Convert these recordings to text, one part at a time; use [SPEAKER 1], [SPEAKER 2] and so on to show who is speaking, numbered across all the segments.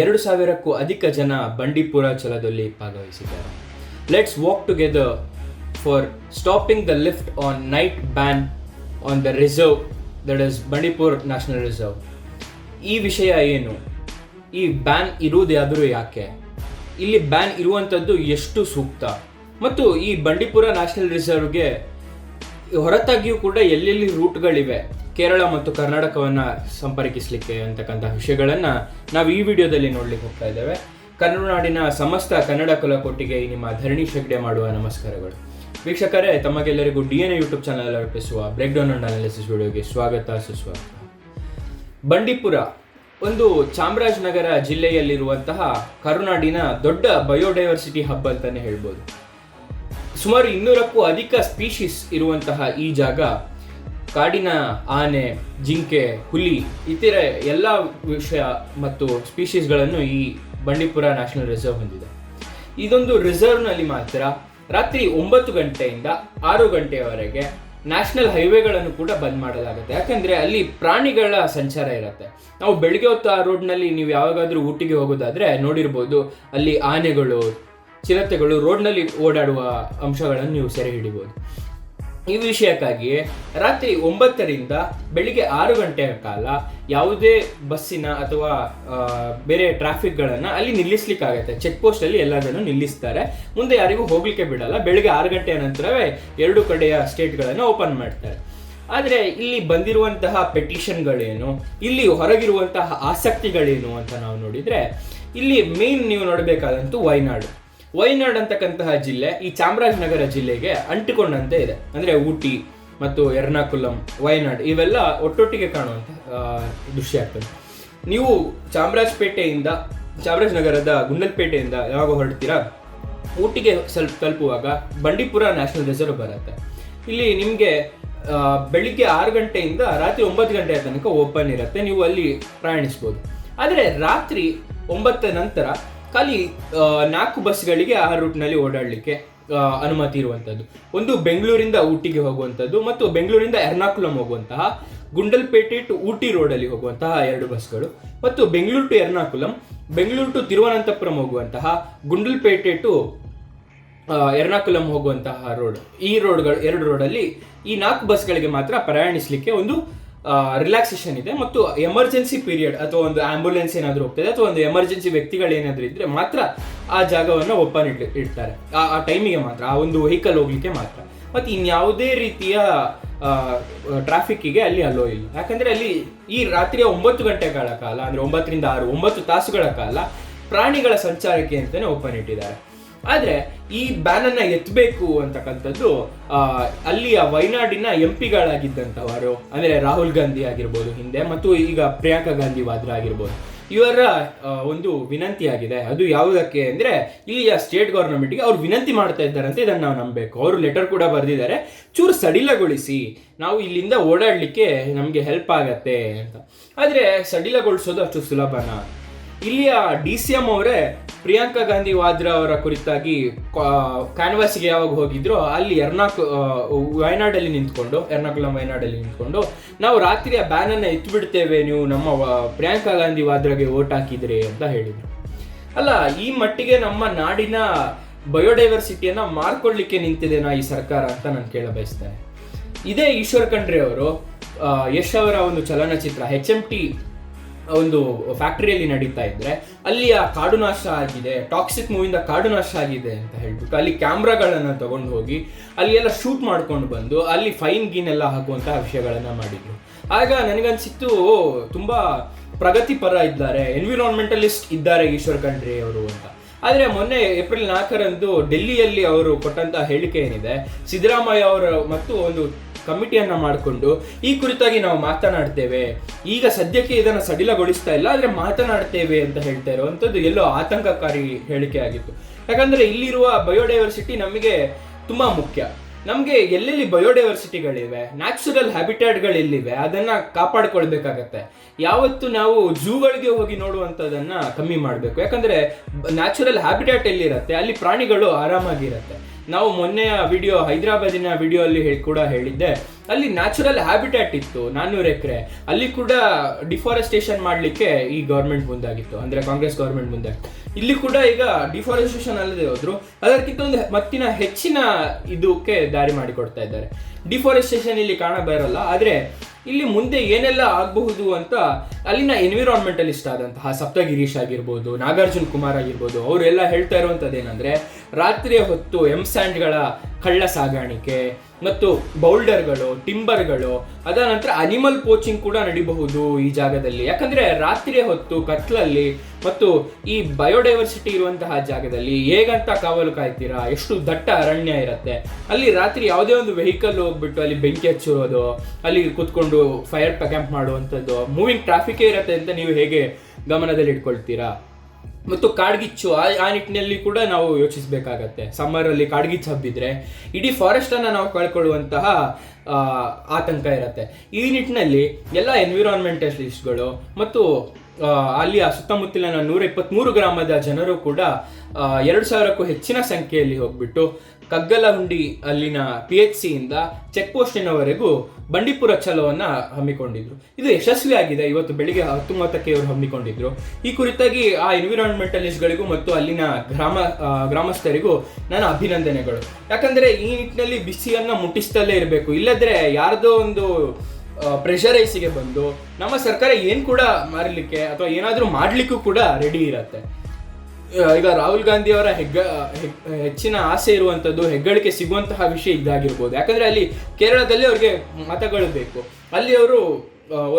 [SPEAKER 1] ಎರಡು ಸಾವಿರಕ್ಕೂ ಅಧಿಕ ಜನ ಬಂಡೀಪುರ ಚಲದಲ್ಲಿ ಭಾಗವಹಿಸಿದ್ದಾರೆ. Let's walk together for stopping the lift on night ban on the reserve that is Bandipur national reserve ಈ ವಿಷಯ ಏನು? ಈ ಬ್ಯಾನ್ ಇರುವುದಾದರೂ ಯಾಕೆ? ಇಲ್ಲಿ ಬ್ಯಾನ್ ಇರುವಂಥದ್ದು ಎಷ್ಟು ಸೂಕ್ತ? ಮತ್ತು ಈ ಬಂಡೀಪುರ ನ್ಯಾಷನಲ್ ರಿಸರ್ವ್ಗೆ ಹೊರತಾಗಿಯೂ ಕೂಡ ಎಲ್ಲೆಲ್ಲಿ ರೂಟ್ಗಳಿವೆ, ಕೇರಳ ಮತ್ತು ಕರ್ನಾಟಕವನ್ನು ಸಂಪರ್ಕಿಸಲಿಕ್ಕೆ ಅಂತಕ್ಕಂಥ ವಿಷಯಗಳನ್ನು ನಾವು ಈ ವಿಡಿಯೋದಲ್ಲಿ ನೋಡ್ಲಿಕ್ಕೆ ಹೋಗ್ತಾ ಇದ್ದೇವೆ. ಕನ್ನಡನಾಡಿನ ಸಮಸ್ತ ಕನ್ನಡ ಕುಲಕೋಟಿಗೆ ನಿಮ್ಮ ಧರಣಿ ಶೆಗ್ಡೆ ಮಾಡುವ ನಮಸ್ಕಾರಗಳು. ವೀಕ್ಷಕರೇ, ತಮಗೆಲ್ಲರಿಗೂ D N A YouTube channel ಅರ್ಪಿಸುವ ಬ್ರೇಕ್ ಡೌನ್ ಅಂಡ್ ಅನಾಲಿಸಿಸ್ ವಿಡಿಯೋಗೆ ಸ್ವಾಗತ, ಸುಸ್ವಾಗತ. ಬಂಡೀಪುರ, ಒಂದು ಚಾಮರಾಜನಗರ ಜಿಲ್ಲೆಯಲ್ಲಿರುವಂತಹ ಕರುನಾಡಿನ ದೊಡ್ಡ ಬಯೋಡೈವರ್ಸಿಟಿ ಹಬ್ ಅಂತಾನೆ ಹೇಳ್ಬೋದು. ಸುಮಾರು ಇನ್ನೂರಕ್ಕೂ ಅಧಿಕ ಸ್ಪೀಶೀಸ್ ಇರುವಂತಹ ಈ ಜಾಗ, ಕಾಡಿನ ಆನೆ, ಜಿಂಕೆ, ಹುಲಿ, ಇತರ ಎಲ್ಲ ವಿಷಯ ಮತ್ತು ಸ್ಪೀಶೀಸ್ಗಳನ್ನು ಈ ಬಂಡೀಪುರ ನ್ಯಾಷನಲ್ ರಿಸರ್ವ್ ಹೊಂದಿದೆ. ಇದೊಂದು ರಿಸರ್ವ್ನಲ್ಲಿ ಮಾತ್ರ ರಾತ್ರಿ ಒಂಬತ್ತು ಗಂಟೆಯಿಂದ ಆರು ಗಂಟೆಯವರೆಗೆ ನ್ಯಾಷನಲ್ ಹೈವೇಗಳನ್ನು ಕೂಡ ಬಂದ್ ಮಾಡಲಾಗುತ್ತೆ. ಯಾಕಂದ್ರೆ ಅಲ್ಲಿ ಪ್ರಾಣಿಗಳ ಸಂಚಾರ ಇರುತ್ತೆ. ನಾವು ಬೆಳಿಗ್ಗೆ ಹೊತ್ತು ಆ ರೋಡ್ನಲ್ಲಿ ನೀವು ಯಾವಾಗಾದರೂ ಊಟಿಗೆ ಹೋಗೋದಾದ್ರೆ ನೋಡಿರ್ಬೋದು ಅಲ್ಲಿ ಆನೆಗಳು ಚಿರತೆಗಳು ರೋಡ್ನಲ್ಲಿ ಓಡಾಡುವ ಅಂಶಗಳನ್ನು ನೀವು ಸೆರೆ ಹಿಡಿಬೋದು. ಈ ವಿಷಯಕ್ಕಾಗಿಯೇ ರಾತ್ರಿ ಒಂಬತ್ತರಿಂದ ಬೆಳಿಗ್ಗೆ ಆರು ಗಂಟೆಯ ಕಾಲ ಯಾವುದೇ ಬಸ್ಸಿನ ಅಥವಾ ಬೇರೆ ಟ್ರಾಫಿಕ್ಗಳನ್ನು ಅಲ್ಲಿ ನಿಲ್ಲಿಸ್ಲಿಕ್ಕಾಗತ್ತೆ. ಚೆಕ್ ಪೋಸ್ಟಲ್ಲಿ ಎಲ್ಲದನ್ನು ನಿಲ್ಲಿಸ್ತಾರೆ. ಮುಂದೆ ಯಾರಿಗೂ ಹೋಗ್ಲಿಕ್ಕೆ ಬಿಡಲ್ಲ. ಬೆಳಿಗ್ಗೆ ಆರು ಗಂಟೆಯ ನಂತರವೇ ಎರಡು ಕಡೆಯ ಸ್ಟೇಟ್ಗಳನ್ನು ಓಪನ್ ಮಾಡ್ತಾರೆ. ಆದರೆ ಇಲ್ಲಿ ಬಂದಿರುವಂತಹ ಪೆಟಿಷನ್ಗಳೇನು, ಇಲ್ಲಿ ಹೊರಗಿರುವಂತಹ ಆಸಕ್ತಿಗಳೇನು ಅಂತ ನಾವು ನೋಡಿದ್ರೆ, ಇಲ್ಲಿ ಮೇನ್ ನೀವು ನೋಡಬೇಕಾದಂತೂ ವಯನಾಡು ವಯನಾಡ್ ಅಂತಕ್ಕಂತಹ ಜಿಲ್ಲೆ ಈ ಚಾಮರಾಜನಗರ ಜಿಲ್ಲೆಗೆ ಅಂಟಿಕೊಂಡಂತೆ ಇದೆ. ಅಂದ್ರೆ ಊಟಿ ಮತ್ತು ಎರ್ನಾಕುಲಂ ವಯನಾಡ್ ಇವೆಲ್ಲ ಒಟ್ಟೊಟ್ಟಿಗೆ ಕಾಣುವಂತ ದೃಶ್ಯ ಆಗ್ತದೆ. ನೀವು ಚಾಮರಾಜಪೇಟೆಯಿಂದ, ಚಾಮರಾಜನಗರದ ಗುಂಡಲ್ಪೇಟೆಯಿಂದ ಯಾವಾಗ ಹೊರಡ್ತೀರಾ? ಊಟಿಗೆ ಸ್ವಲ್ಪ ತಲುಪುವಾಗ ಬಂಡೀಪುರ ನ್ಯಾಷನಲ್ ರಿಸರ್ವ್ ಬರುತ್ತೆ. ಇಲ್ಲಿ ನಿಮಗೆ ಬೆಳಿಗ್ಗೆ ಆರು ಗಂಟೆಯಿಂದ ರಾತ್ರಿ ಒಂಬತ್ತು ಗಂಟೆಯ ತನಕ ಓಪನ್ ಇರುತ್ತೆ. ನೀವು ಅಲ್ಲಿ ಪ್ರಯಾಣಿಸ್ಬೋದು. ಆದರೆ ರಾತ್ರಿ ಒಂಬತ್ತರ ನಂತರ ಖಾಲಿ ನಾಲ್ಕು ಬಸ್ಗಳಿಗೆ ಆ ರೂಟ್ನಲ್ಲಿ ಓಡಾಡಲಿಕ್ಕೆ ಅನುಮತಿ ಇರುವಂಥದ್ದು ಒಂದು ಬೆಂಗಳೂರಿಂದ ಊಟಿಗೆ ಹೋಗುವಂಥದ್ದು ಮತ್ತು ಬೆಂಗಳೂರಿಂದ ಎರ್ನಾಕುಲಂ ಹೋಗುವಂತಹ, ಗುಂಡಲ್ಪೇಟೆ ಟು ಊಟಿ ರೋಡಲ್ಲಿ ಹೋಗುವಂತಹ ಎರಡು ಬಸ್ಗಳು ಮತ್ತು ಬೆಂಗಳೂರು ಟು ಎರ್ನಾಕುಲಂ, ಬೆಂಗಳೂರು ಟು ತಿರುವನಂತಪುರಂ ಹೋಗುವಂತಹ, ಗುಂಡಲ್ಪೇಟೆ ಟು ಎರ್ನಾಕುಲಂ ಹೋಗುವಂತಹ ರೋಡ್. ಈ ರೋಡ್ಗಳು, ಎರಡು ರೋಡಲ್ಲಿ ಈ ನಾಲ್ಕು ಬಸ್ಗಳಿಗೆ ಮಾತ್ರ ಪ್ರಯಾಣಿಸಲಿಕ್ಕೆ ಒಂದು ರಿಲ್ಯಾಕ್ಸೇಷನ್ ಇದೆ ಮತ್ತು ಎಮರ್ಜೆನ್ಸಿ ಪೀರಿಯಡ್ ಅಥವಾ ಒಂದು ಆಂಬ್ಯುಲೆನ್ಸ್ ಏನಾದರೂ ಹೋಗ್ತದೆ ಅಥವಾ ಒಂದು ಎಮರ್ಜೆನ್ಸಿ ವ್ಯಕ್ತಿಗಳು ಏನಾದರೂ ಇದ್ರೆ ಮಾತ್ರ ಆ ಜಾಗವನ್ನು ಓಪನ್ ಇಟ್ ಇಡ್ತಾರೆ. ಆ ಟೈಮಿಗೆ ಮಾತ್ರ, ಆ ಒಂದು ವೆಹಿಕಲ್ ಹೋಗ್ಲಿಕ್ಕೆ ಮಾತ್ರ. ಮತ್ತು ಇನ್ಯಾವುದೇ ರೀತಿಯ ಟ್ರಾಫಿಕ್ಕಿಗೆ ಅಲ್ಲಿ ಅಲೋ ಇಲ್ಲ. ಯಾಕಂದ್ರೆ ಅಲ್ಲಿ ಈ ರಾತ್ರಿಯ ಒಂಬತ್ತು ಗಂಟೆಗಳ ಕಾಲ, ಅಂದ್ರೆ ಒಂಬತ್ತರಿಂದ ಆರು, ಒಂಬತ್ತು ತಾಸುಗಳ ಕಾಲ ಪ್ರಾಣಿಗಳ ಸಂಚಾರಕ್ಕೆ ಅಂತಾನೆ ಓಪನ್ ಇಟ್ಟಿದ್ದಾರೆ. ಆದ್ರೆ ಈ ಬ್ಯಾನ್ ಅನ್ನ ಎತ್ತಬೇಕು ಅಂತಕ್ಕಂಥದ್ದು ಅಲ್ಲಿಯ ವೈನಾಡಿನ ಎಂ ಪಿಗಳಾಗಿದ್ದಂಥವರು ಅಂದ್ರೆ ರಾಹುಲ್ ಗಾಂಧಿ ಆಗಿರ್ಬೋದು ಹಿಂದೆ, ಮತ್ತು ಈಗ ಪ್ರಿಯಾಂಕಾ ಗಾಂಧಿ ವಾದ್ರಾ ಆಗಿರ್ಬೋದು. ಇವರ ಒಂದು ವಿನಂತಿ ಆಗಿದೆ ಅದು ಯಾವುದಕ್ಕೆ ಅಂದ್ರೆ, ಇಲ್ಲಿಯ ಸ್ಟೇಟ್ ಗೌರ್ಮೆಂಟ್ಗೆ ಅವ್ರು ವಿನಂತಿ ಮಾಡ್ತಾ ಇದ್ದಾರಂತೆ, ಇದನ್ನ ನಾವು ನಂಬಬೇಕು. ಅವರು ಲೆಟರ್ ಕೂಡ ಬರೆದಿದ್ದಾರೆ. ಚೂರು ಸಡಿಲಗೊಳಿಸಿ, ನಾವು ಇಲ್ಲಿಂದ ಓಡಾಡಲಿಕ್ಕೆ ನಮಗೆ ಹೆಲ್ಪ್ ಆಗತ್ತೆ ಅಂತ. ಆದರೆ ಸಡಿಲಗೊಳಿಸೋದು ಅಷ್ಟು ಸುಲಭನಾ? ಇಲ್ಲಿಯ ಡಿ ಸಿ ಎಂ ಅವರೇ ಪ್ರಿಯಾಂಕಾ ಗಾಂಧಿ ವಾದ್ರಾ ಅವರ ಕುರಿತಾಗಿ ಕ್ಯಾನ್ವಾಸ್ಗೆ ಯಾವಾಗ ಹೋಗಿದ್ರು ಅಲ್ಲಿ ಎರ್ನಾಕು ವಯನಾಡಲ್ಲಿ ನಿಂತ್ಕೊಂಡು, ಎರ್ನಾಕುಲಂ ವಯನಾಡಲ್ಲಿ ನಿಂತ್ಕೊಂಡು, ನಾವು ರಾತ್ರಿಯ ಬ್ಯಾನ್ ಅನ್ನ ಎತ್ಬಿಡ್ತೇವೆ, ನೀವು ನಮ್ಮ ಪ್ರಿಯಾಂಕಾ ಗಾಂಧಿ ವಾದ್ರಾಗೆ ಓಟ್ ಹಾಕಿದ್ರಿ ಅಂತ ಹೇಳಿದ್ರು. ಅಲ್ಲ, ಈ ಮಟ್ಟಿಗೆ ನಮ್ಮ ನಾಡಿನ ಬಯೋಡೈವರ್ಸಿಟಿಯನ್ನ ಮಾರ್ಕೊಳ್ಳಿಕ್ಕೆ ನಿಂತಿದೆನಾ ಈ ಸರ್ಕಾರ ಅಂತ ನಾನು ಕೇಳ ಬಯಸ್ತೇನೆ. ಇದೇ ಈಶ್ವರ್ ಖಂಡ್ರೆ ಅವರು ಯಶ್ ಅವರ ಒಂದು ಚಲನಚಿತ್ರ ಹೆಚ್ ಎಂ ಟಿ ಒಂದು ಫ್ಯಾಕ್ಟರಿಯಲ್ಲಿ ನಡೀತಾ ಇದ್ರೆ ಆ ಕಾಡು ನಾಶ ಆಗಿದೆ ಟಾಕ್ಸಿಕ್ ಮೂವಿಂದ ಕಾಡು ನಾಶ ಆಗಿದೆ ಅಂತ ಹೇಳ್ಬಿಟ್ಟು ಅಲ್ಲಿ ಕ್ಯಾಮ್ರಾಗಳನ್ನ ತಗೊಂಡು ಹೋಗಿ ಅಲ್ಲಿ ಎಲ್ಲ ಶೂಟ್ ಮಾಡ್ಕೊಂಡು ಬಂದು, ಅಲ್ಲಿ ಫೈನ್ ಗೀನ್ ಎಲ್ಲ ಹಾಕುವಂತಹ ವಿಷಯಗಳನ್ನ ಮಾಡಿದ್ರು. ಆಗ ನನಗನ್ಸಿತ್ತು ತುಂಬಾ ಪ್ರಗತಿಪರ ಇದ್ದಾರೆ ಎನ್ವಿರಾನ್ಮೆಂಟಲಿಸ್ಟ್ ಇದ್ದಾರೆ ಈಶ್ವರ್ ಖಂಡ್ರಿ ಅವರು ಅಂತ. ಆದರೆ ಮೊನ್ನೆ ಏಪ್ರಿಲ್ ನಾಲ್ಕರಂದು ಡೆಲ್ಲಿಯಲ್ಲಿ ಅವರು ಕೊಟ್ಟಂತ ಹೇಳಿಕೆ ಏನಿದೆ, ಸಿದ್ದರಾಮಯ್ಯ ಅವರ ಮತ್ತು ಒಂದು ಕಮಿಟಿಯನ್ನ ಮಾಡಿಕೊಂಡು ಈ ಕುರಿತಾಗಿ ನಾವು ಮಾತನಾಡ್ತೇವೆ. ಈಗ ಸದ್ಯಕ್ಕೆ ಇದನ್ನು ಸಡಿಲಗೊಳಿಸ್ತಾ ಇಲ್ಲ, ಆದರೆ ಮಾತನಾಡ್ತೇವೆ ಅಂತ ಹೇಳ್ತಾ ಇರುವಂಥದ್ದು ಎಲ್ಲೋ ಆತಂಕಕಾರಿ ಹೇಳಿಕೆ ಆಗಿತ್ತು. ಯಾಕಂದ್ರೆ ಇಲ್ಲಿರುವ ಬಯೋಡೈವರ್ಸಿಟಿ ನಮಗೆ ತುಂಬಾ ಮುಖ್ಯ. ನಮಗೆ ಎಲ್ಲೆಲ್ಲಿ ಬಯೋಡೈವರ್ಸಿಟಿಗಳಿವೆ ನ್ಯಾಚುರಲ್ ಹ್ಯಾಬಿಟ್ಯಾಟ್ಗಳು ಎಲ್ಲಿವೆ ಅದನ್ನ ಕಾಪಾಡ್ಕೊಳ್ಬೇಕಾಗತ್ತೆ. ಯಾವತ್ತು ನಾವು ಝೂಗಳಿಗೆ ಹೋಗಿ ನೋಡುವಂಥದ್ದನ್ನ ಕಮ್ಮಿ ಮಾಡಬೇಕು. ಯಾಕಂದ್ರೆ ನ್ಯಾಚುರಲ್ ಹ್ಯಾಬಿಟ್ಯಾಟ್ ಎಲ್ಲಿರುತ್ತೆ, ಅಲ್ಲಿ ಪ್ರಾಣಿಗಳು ಆರಾಮಾಗಿರತ್ತೆ. ನಾವು ಮೊನ್ನೆಯ ವಿಡಿಯೋ, ಹೈದರಾಬಾದಿನ ವಿಡಿಯೋ ಅಲ್ಲಿ ಕೂಡ ಹೇಳಿದ್ದೆ ಅಲ್ಲಿ ನ್ಯಾಚುರಲ್ ಹ್ಯಾಬಿಟ್ಯಾಟ್ ಇತ್ತು, ನಾನ್ನೂರು ಎಕರೆ. ಅಲ್ಲಿ ಕೂಡ ಡಿಫಾರೆಸ್ಟೇಷನ್ ಮಾಡಲಿಕ್ಕೆ ಈ ಗೌರ್ಮೆಂಟ್ ಮುಂದಾಗಿತ್ತು, ಅಂದ್ರೆ ಕಾಂಗ್ರೆಸ್ ಗೌರ್ಮೆಂಟ್ ಮುಂದೆ ಇಲ್ಲಿ ಕೂಡ ಈಗ ಡಿಫಾರೆಸ್ಟೇಷನ್ ಅಲ್ಲದೆ ಹೋದ್ರು. ಅದಕ್ಕಿಂತ ಒಂದು ಮತ್ತಿನ ಹೆಚ್ಚಿನ ಇದಕ್ಕೆ ದಾರಿ ಮಾಡಿಕೊಡ್ತಾ ಇದ್ದಾರೆ. ಡಿಫಾರೆಸ್ಟೇಷನ್ ಇಲ್ಲಿ ಕಾಣ ಬರಲ್ಲ, ಆದ್ರೆ ಇಲ್ಲಿ ಮುಂದೆ ಏನೆಲ್ಲ ಆಗಬಹುದು ಅಂತ ಅಲ್ಲಿನ ಎನ್ವಿರಾನ್ಮೆಂಟಲಿಸ್ಟ್ ಆದಂತಹ ಸಪ್ತಗಿರೀಶ್ ಆಗಿರ್ಬೋದು, ನಾಗಾರ್ಜುನ್ ಕುಮಾರ್ ಆಗಿರ್ಬೋದು, ಅವರೆಲ್ಲ ಹೇಳ್ತಾ ಇರುವಂಥದ್ದು ಏನಂದ್ರೆ ರಾತ್ರಿಯ ಹೊತ್ತು ಎಂ ಸ್ಯಾಂಡ್ಗಳ ಕಳ್ಳ ಸಾಗಾಣಿಕೆ ಮತ್ತು ಬೌಲ್ಡರ್ಗಳು, ಟಿಂಬರ್ಗಳು, ಅದಾದ ನಂತರ ಅನಿಮಲ್ ಪೋಚಿಂಗ್ ಕೂಡ ನಡೀಬಹುದು ಈ ಜಾಗದಲ್ಲಿ. ಯಾಕಂದ್ರೆ ರಾತ್ರಿ ಹೊತ್ತು ಕತ್ಲಲ್ಲಿ ಮತ್ತು ಈ ಬಯೋಡೈವರ್ಸಿಟಿ ಇರುವಂತಹ ಜಾಗದಲ್ಲಿ ಹೇಗಂತ ಕಾವಲು ಕಾಯ್ತೀರಾ, ಎಷ್ಟು ದಟ್ಟ ಅರಣ್ಯ ಇರುತ್ತೆ. ಅಲ್ಲಿ ರಾತ್ರಿ ಯಾವುದೇ ಒಂದು ವೆಹಿಕಲ್ ಹೋಗ್ಬಿಟ್ಟು ಅಲ್ಲಿ ಬೆಂಕಿ ಹಚ್ಚಿರೋದು, ಅಲ್ಲಿ ಕುತ್ಕೊಂಡು ಫೈರ್ ಕ್ಯಾಂಪ್ ಮಾಡುವಂಥದ್ದು, ಮೂವಿಂಗ್ ಟ್ರಾಫಿಕೇ ಇರುತ್ತೆ ಅಂತ ನೀವು ಹೇಗೆ ಗಮನದಲ್ಲಿ ಇಟ್ಕೊಳ್ತೀರಾ ಮತ್ತು ಕಾಡ್ಗಿಚ್ಚು, ಆ ಆ ನಿಟ್ಟಿನಲ್ಲಿ ಕೂಡ ನಾವು ಯೋಚಿಸಬೇಕಾಗತ್ತೆ. ಸಮ್ಮರಲ್ಲಿ ಕಾಡ್ಗಿಚ್ಚು ಹಬ್ಬಿದ್ರೆ ಇಡೀ ಫಾರೆಸ್ಟ್ ಅನ್ನ ನಾವು ಕಳ್ಕೊಳ್ಳುವಂತಹ ಆತಂಕ ಇರುತ್ತೆ. ಈ ನಿಟ್ಟಿನಲ್ಲಿ ಎಲ್ಲ ಎನ್ವಿರಾನ್ಮೆಂಟಲಿಸ್ಟ್ಗಳು ಮತ್ತು ಅಲ್ಲಿಯ ಸುತ್ತಮುತ್ತಲಿನ ನೂರ ಇಪ್ಪತ್ತ್ಮೂರು ಗ್ರಾಮದ ಜನರು ಕೂಡ ಎರಡು ಸಾವಿರಕ್ಕೂ ಹೆಚ್ಚಿನ ಸಂಖ್ಯೆಯಲ್ಲಿ ಹೋಗ್ಬಿಟ್ಟು ಕಗ್ಗಲಹುಂಡಿ ಅಲ್ಲಿನ ಪಿ ಎಚ್ ಸಿಯಿಂದ ಚೆಕ್ ಪೋಸ್ಟಿನವರೆಗೂ ಬಂಡೀಪುರ ಚಲೋವನ್ನ ಹಮ್ಮಿಕೊಂಡಿದ್ರು. ಇದು ಯಶಸ್ವಿಯಾಗಿದೆ. ಇವತ್ತು ಬೆಳಿಗ್ಗೆ ಹತ್ತು ಮೂವತ್ತಕ್ಕೆ ಇವರು ಹಮ್ಮಿಕೊಂಡಿದ್ರು. ಈ ಕುರಿತಾಗಿ ಆ ಎನ್ವಿರಾನ್ಮೆಂಟಲಿಸ್ಟ್ಗಳಿಗೂ ಮತ್ತು ಅಲ್ಲಿನ ಗ್ರಾಮ ಗ್ರಾಮಸ್ಥರಿಗೂ ನನ್ನ ಅಭಿನಂದನೆಗಳು. ಯಾಕಂದ್ರೆ ಈ ನಿಟ್ಟಿನಲ್ಲಿ ಬಿಸಿಯನ್ನ ಮುಟ್ಟಿಸ್ತಲೇ ಇರಬೇಕು. ಇಲ್ಲದ್ರೆ ಯಾರ್ದೋ ಒಂದು ಪ್ರೆಷರೈಸಿಗೆ ಬಂದು ನಮ್ಮ ಸರ್ಕಾರ ಏನು ಕೂಡ ಮಾರಲಿಕ್ಕೆ ಅಥವಾ ಏನಾದರೂ ಮಾಡ್ಲಿಕ್ಕೂ ಕೂಡ ರೆಡಿ ಇರತ್ತೆ. ಈಗ ರಾಹುಲ್ ಗಾಂಧಿ ಅವರ ಹೆಗ್ಗ ಹೆಚ್ಚಿನ ಆಸೆ ಇರುವಂಥದ್ದು ಹೆಗ್ಗಳಿಕೆ ಸಿಗುವಂತಹ ವಿಷಯ ಇದಾಗಿರ್ಬೋದು. ಯಾಕಂದ್ರೆ ಅಲ್ಲಿ ಕೇರಳದಲ್ಲಿ ಅವ್ರಿಗೆ ಮತಗಳು ಬೇಕು. ಅಲ್ಲಿ ಅವರು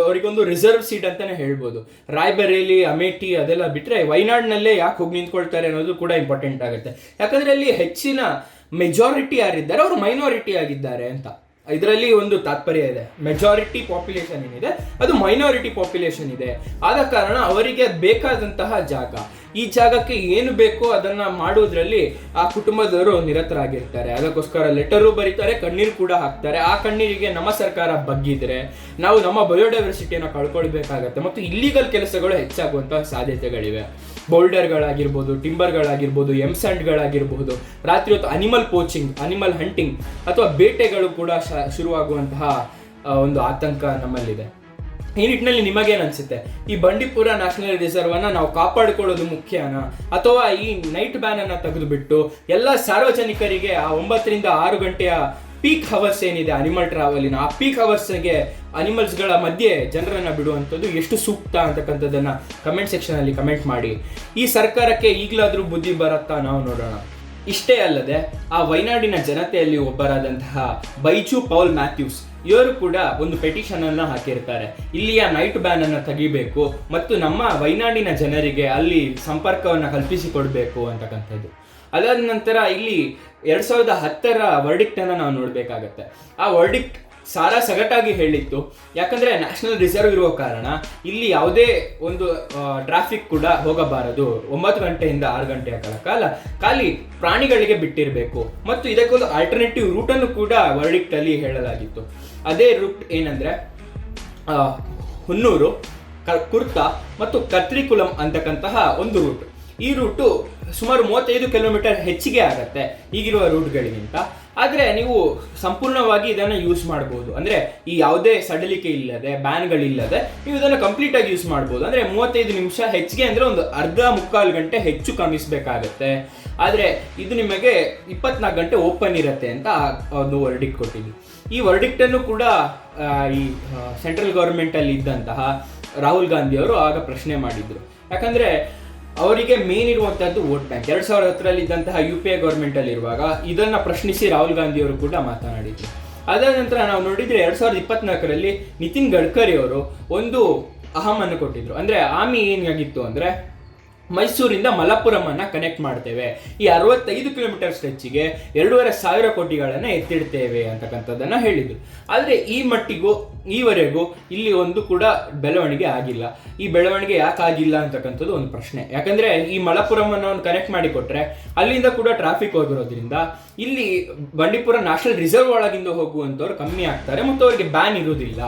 [SPEAKER 1] ಅವರಿಗೊಂದು ರಿಸರ್ವ್ ಸೀಟ್ ಅಂತಾನೆ ಹೇಳ್ಬೋದು. ರಾಯ್ಬರೇಲಿ, ಅಮೇಠಿ ಅದೆಲ್ಲ ಬಿಟ್ಟರೆ ವಯನಾಡ್ನಲ್ಲೇ ಯಾಕೆ ಹೋಗಿ ನಿಂತ್ಕೊಳ್ತಾರೆ ಅನ್ನೋದು ಕೂಡ ಇಂಪಾರ್ಟೆಂಟ್ ಆಗುತ್ತೆ. ಯಾಕಂದ್ರೆ ಅಲ್ಲಿ ಹೆಚ್ಚಿನ ಮೆಜಾರಿಟಿ ಯಾರಿದ್ದಾರೆ, ಅವರು ಮೈನಾರಿಟಿ ಆಗಿದ್ದಾರೆ ಅಂತ. ಇದರಲ್ಲಿ ಒಂದು ತಾತ್ಪರ್ಯ ಇದೆ. ಮೆಜಾರಿಟಿ ಪಾಪ್ಯುಲೇಷನ್ ಏನಿದೆ, ಅದು ಮೈನಾರಿಟಿ ಪಾಪ್ಯುಲೇಷನ್ ಇದೆ. ಆದ ಕಾರಣ ಅವರಿಗೆ ಬೇಕಾದಂತಹ ಜಾಗ. ಈ ಜಾಗಕ್ಕೆ ಏನು ಬೇಕೋ ಅದನ್ನ ಮಾಡುವುದರಲ್ಲಿ ಆ ಕುಟುಂಬದವರು ನಿರತರಾಗಿರ್ತಾರೆ. ಅದಕ್ಕೋಸ್ಕರ ಲೆಟರು ಬರೀತಾರೆ, ಕಣ್ಣೀರು ಕೂಡ ಹಾಕ್ತಾರೆ. ಆ ಕಣ್ಣೀರಿಗೆ ನಮ್ಮ ಸರ್ಕಾರ ಬಗ್ಗಿದ್ರೆ ನಾವು ನಮ್ಮ ಬಯೋಡೈವರ್ಸಿಟಿಯನ್ನು ಕಳ್ಕೊಳ್ಬೇಕಾಗತ್ತೆ. ಮತ್ತು ಇಲ್ಲಿಗಲ್ ಕೆಲಸಗಳು ಹೆಚ್ಚಾಗುವಂತಹ ಸಾಧ್ಯತೆಗಳಿವೆ. ಬೋಲ್ಡರ್ಗಳಾಗಿರ್ಬೋದು, ಟಿಂಬರ್ಗಳಾಗಿರ್ಬೋದು ಎಂಸ್ಯಾಂಡ್ಗಳಾಗಿರ್ಬೋದು ರಾತ್ರಿ ಹೊತ್ತು ಅನಿಮಲ್ ಪೋಚಿಂಗ್, ಅನಿಮಲ್ ಹಂಟಿಂಗ್ ಅಥವಾ ಬೇಟೆಗಳು ಕೂಡ ಶುರುವಾಗುವಂತಹ ಒಂದು ಆತಂಕ ನಮ್ಮಲ್ಲಿದೆ. ಈ ನಿಟ್ಟಿನಲ್ಲಿ ನಿಮಗೇನು ಅನಿಸುತ್ತೆ? ಈ ಬಂಡೀಪುರ ನ್ಯಾಷನಲ್ ರಿಸರ್ವ್ ಅನ್ನ ನಾವು ಕಾಪಾಡಿಕೊಳ್ಳೋದು ಮುಖ್ಯನಾ? ಅಥವಾ ಈ ನೈಟ್ ಬ್ಯಾನ್ ಅನ್ನ ತೆಗೆದುಬಿಟ್ಟು ಎಲ್ಲ ಸಾರ್ವಜನಿಕರಿಗೆ ಆ ಒಂಬತ್ತರಿಂದ ಆರು ಗಂಟೆಯ ಪೀಕ್ ಹವರ್ಸ್ ಏನಿದೆ ಅನಿಮಲ್ ಟ್ರಾವೆಲಿನ ಆ ಪೀಕ್ ಹವರ್ಸ್ಗೆ ಅನಿಮಲ್ಸ್ಗಳ ಮಧ್ಯೆ ಜನರನ್ನ ಬಿಡುವಂಥದ್ದು ಎಷ್ಟು ಸೂಕ್ತ ಅಂತಕ್ಕಂಥದ್ದನ್ನ ಕಮೆಂಟ್ ಸೆಕ್ಷನ್ ಅಲ್ಲಿ ಕಮೆಂಟ್ ಮಾಡಿ. ಈ ಸರ್ಕಾರಕ್ಕೆ ಈಗಲಾದ್ರೂ ಬುದ್ಧಿ ಬರುತ್ತಾ ನಾವು ನೋಡೋಣ. ಇಷ್ಟೇ ಅಲ್ಲದೆ, ಆ ವೈನಾಡಿನ ಜನತೆಯಲ್ಲಿ ಒಬ್ಬರಾದಂತಹ ಬೈಚು ಪೌಲ್ ಮ್ಯಾಥ್ಯೂಸ್, ಇವರು ಕೂಡ ಒಂದು ಪೆಟಿಷನ್ ಅನ್ನ ಹಾಕಿರ್ತಾರೆ. ಇಲ್ಲಿಯ ನೈಟ್ ಬ್ಯಾನ್ ಅನ್ನು ತೆಗಿಬೇಕು ಮತ್ತು ನಮ್ಮ ವೈನಾಡಿನ ಜನರಿಗೆ ಅಲ್ಲಿ ಸಂಪರ್ಕವನ್ನು ಕಲ್ಪಿಸಿಕೊಡ್ಬೇಕು ಅಂತಕ್ಕಂಥದ್ದು. ಅದಾದ ನಂತರ ಇಲ್ಲಿ ಎರಡ್ ಸಾವಿರದ ಹತ್ತರ ವರ್ಡಿಕ್ಟ್ ಅನ್ನ ನಾವು ನೋಡ್ಬೇಕಾಗತ್ತೆ. ಆ ವರ್ಡಿಕ್ಟ್ ಸಾರ ಸಗಟಾಗಿ ಹೇಳಿತ್ತು. ಯಾಕಂದ್ರೆ ನ್ಯಾಷನಲ್ ರಿಸರ್ವ್ ಇರುವ ಕಾರಣ ಇಲ್ಲಿ ಯಾವುದೇ ಒಂದು ಟ್ರಾಫಿಕ್ ಕೂಡ ಹೋಗಬಾರದು. ಒಂಬತ್ತು ಗಂಟೆಯಿಂದ ಆರು ಗಂಟೆಯ ಕಾಲ ಖಾಲಿ ಪ್ರಾಣಿಗಳಿಗೆ ಬಿಟ್ಟಿರಬೇಕು. ಮತ್ತು ಇದಕ್ಕೊಂದು ಆಲ್ಟರ್ನೇಟಿವ್ ರೂಟ್ ಅನ್ನು ಕೂಡ ವರ್ಡಿಕ್ಟ್ ಅಲ್ಲಿ ಹೇಳಲಾಗಿತ್ತು. ಅದೇ ರೂಟ್ ಏನಂದ್ರೆ ಹುನ್ನೂರು ಕುರ್ತಾ ಮತ್ತು ಕತ್ರಿಕುಲಂ ಅಂತಕ್ಕಂತಹ ಒಂದು ರೂಟ್ ಈ ರೂಟು ಸುಮಾರು ಮೂವತ್ತೈದು ಕಿಲೋಮೀಟರ್ ಹೆಚ್ಚಿಗೆ ಆಗುತ್ತೆ ಈಗಿರುವ ರೂಟ್ಗಳಿಗಿಂತ ಆದರೆ ನೀವು ಸಂಪೂರ್ಣವಾಗಿ ಇದನ್ನು ಯೂಸ್ ಮಾಡ್ಬೋದು. ಅಂದರೆ ಈ ಯಾವುದೇ ಸಡಲಿಕೆ ಇಲ್ಲದೆ ಬ್ಯಾನ್ಗಳಿಲ್ಲದೆ ನೀವು ಇದನ್ನು ಕಂಪ್ಲೀಟಾಗಿ ಯೂಸ್ ಮಾಡ್ಬೋದು. ಅಂದರೆ ಮೂವತ್ತೈದು ನಿಮಿಷ ಹೆಚ್ಚಿಗೆ ಅಂದರೆ ಒಂದು ಅರ್ಧ ಮುಕ್ಕಾಲು ಗಂಟೆ ಹೆಚ್ಚು ಕಮಿಸ್ಬೇಕಾಗತ್ತೆ ಆದರೆ ಇದು ನಿಮಗೆ ಇಪ್ಪತ್ನಾಲ್ಕು ಗಂಟೆ ಓಪನ್ ಇರುತ್ತೆ ಅಂತ ಒಂದು ವರ್ಡಿಕ್ಟ್ ಕೊಟ್ಟಿದ್ವಿ ಈ ವರ್ಡಿಕ್ಟನ್ನು ಕೂಡ ಈ ಸೆಂಟ್ರಲ್ ಗೌರ್ಮೆಂಟಲ್ಲಿ ಇದ್ದಂತಹ ರಾಹುಲ್ ಗಾಂಧಿ ಅವರು ಆಗ ಪ್ರಶ್ನೆ ಮಾಡಿದ್ರು. ಯಾಕಂದ್ರೆ ಅವರಿಗೆ ಮೇನ್ ಇರುವಂತಹದ್ದು ವೋಟ್ ಬ್ಯಾಂಕ್ ಎರಡ್ ಸಾವಿರದ ಹತ್ತರಲ್ಲಿ ಇದ್ದಂತಹ ಯು ಪಿ ಎ ಗವರ್ಮೆಂಟ್ ಅಲ್ಲಿ ಇರುವಾಗ ಇದನ್ನ ಪ್ರಶ್ನಿಸಿ ರಾಹುಲ್ ಗಾಂಧಿ ಅವರು ಕೂಡ ಮಾತನಾಡಿದ್ರು. ಅದಾದ ನಂತರ ನಾವು ನೋಡಿದ್ರೆ ಎರಡ್ ಸಾವಿರದ ಇಪ್ಪತ್ನಾಲ್ಕರಲ್ಲಿ ನಿತಿನ್ ಗಡ್ಕರಿ ಅವರು ಒಂದು ಅಹಮನ್ನು ಕೊಟ್ಟಿದ್ರು. ಅಂದ್ರೆ ಆಮಿ ಏನಾಗಿತ್ತು ಅಂದ್ರೆ ಮೈಸೂರಿಂದ ಮಲಪ್ಪುರಂ ಅನ್ನ ಕನೆಕ್ಟ್ ಮಾಡ್ತೇವೆ. ಈ ಅರವತ್ತೈದು ಕಿಲೋಮೀಟರ್ ಸ್ಟ್ರೆಚ್ಗೆ ಎರಡೂವರೆ ಸಾವಿರ ಕೋಟಿಗಳನ್ನು ಎತ್ತಿಡ್ತೇವೆ ಅಂತಕ್ಕಂಥದ್ದನ್ನು ಹೇಳಿದರು. ಆದರೆ ಈ ಮಟ್ಟಿಗೂ, ಈವರೆಗೂ ಇಲ್ಲಿ ಒಂದು ಕೂಡ ಬೆಳವಣಿಗೆ ಆಗಿಲ್ಲ. ಈ ಬೆಳವಣಿಗೆ ಯಾಕೆ ಆಗಿಲ್ಲ ಅಂತಕ್ಕಂಥದ್ದು ಒಂದು ಪ್ರಶ್ನೆ. ಯಾಕಂದ್ರೆ ಈ ಮಲಪ್ಪುರಂ ಅನ್ನ ಒಂದು ಕನೆಕ್ಟ್ ಮಾಡಿ ಕೊಟ್ರೆ ಅಲ್ಲಿಂದ ಕೂಡ ಟ್ರಾಫಿಕ್ ಹೋಗಿರೋದ್ರಿಂದ ಇಲ್ಲಿ ಬಂಡೀಪುರ ನ್ಯಾಷನಲ್ ರಿಸರ್ವ್ ಒಳಗಿಂದ ಹೋಗುವಂಥವ್ರು ಕಮ್ಮಿ ಆಗ್ತಾರೆ ಮತ್ತು ಅವರಿಗೆ ಬ್ಯಾನ್ ಇರೋದಿಲ್ಲ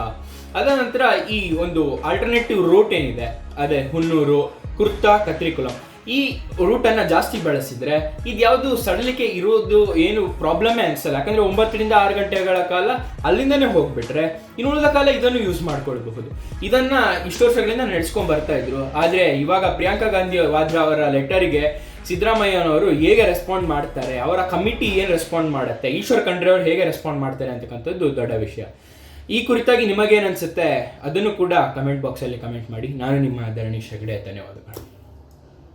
[SPEAKER 1] ಅದ ನಂತರ ಈ ಒಂದು ಆಲ್ಟರ್ನೇಟಿವ್ ರೂಟ್ ಏನಿದೆ, ಅದೇ ಹುನ್ನೂರು ಕುರ್ತಾ ಕತ್ರಿಕುಲಂ. ಈ ರೂಟನ್ನು ಜಾಸ್ತಿ ಬಳಸಿದ್ರೆ ಇದು ಯಾವುದು ಸಡಲಿಕೆ ಇರೋದು ಏನು ಪ್ರಾಬ್ಲಮೇ ಅನಿಸಲ್ಲ. ಯಾಕಂದರೆ ಒಂಬತ್ತರಿಂದ ಆರು ಗಂಟೆಗಳ ಕಾಲ ಅಲ್ಲಿಂದನೇ ಹೋಗಿಬಿಟ್ರೆ ಇನ್ನು ಉಳಿದ ಕಾಲ ಇದನ್ನು ಯೂಸ್ ಮಾಡ್ಕೊಳ್ಬಹುದು. ಇದನ್ನು ಇಷ್ಟು ವರ್ಷಗಳಿಂದ ನಡೆಸ್ಕೊಂಡು ಬರ್ತಾ ಇದ್ರು. ಆದರೆ ಇವಾಗ ಪ್ರಿಯಾಂಕಾ ಗಾಂಧಿ ವಾದ್ರಾ ಅವರ ಲೆಟರಿಗೆ ಸಿದ್ದರಾಮಯ್ಯನವರು ಹೇಗೆ ರೆಸ್ಪಾಂಡ್ ಮಾಡ್ತಾರೆ, ಅವರ ಕಮಿಟಿ ಏನು ರೆಸ್ಪಾಂಡ್ ಮಾಡುತ್ತೆ, ಈಶ್ವರ್ ಖಂಡ್ರೆ ಅವರು ಹೇಗೆ ರೆಸ್ಪಾಂಡ್ ಮಾಡ್ತಾರೆ ಅಂತಕ್ಕಂಥದ್ದು ದೊಡ್ಡ ವಿಷಯ. ಈ ಕುರಿತಾಗಿ ನಿಮಗೇನು ಅನಿಸುತ್ತೆ, ಅದನ್ನು ಕೂಡ ಕಮೆಂಟ್ ಬಾಕ್ಸಲ್ಲಿ ಕಮೆಂಟ್ ಮಾಡಿ. ನಾನು ನಿಮ್ಮ ಧರಣಿ ಹೆಗಡೆ ಧನ್ಯವಾದಗಳು.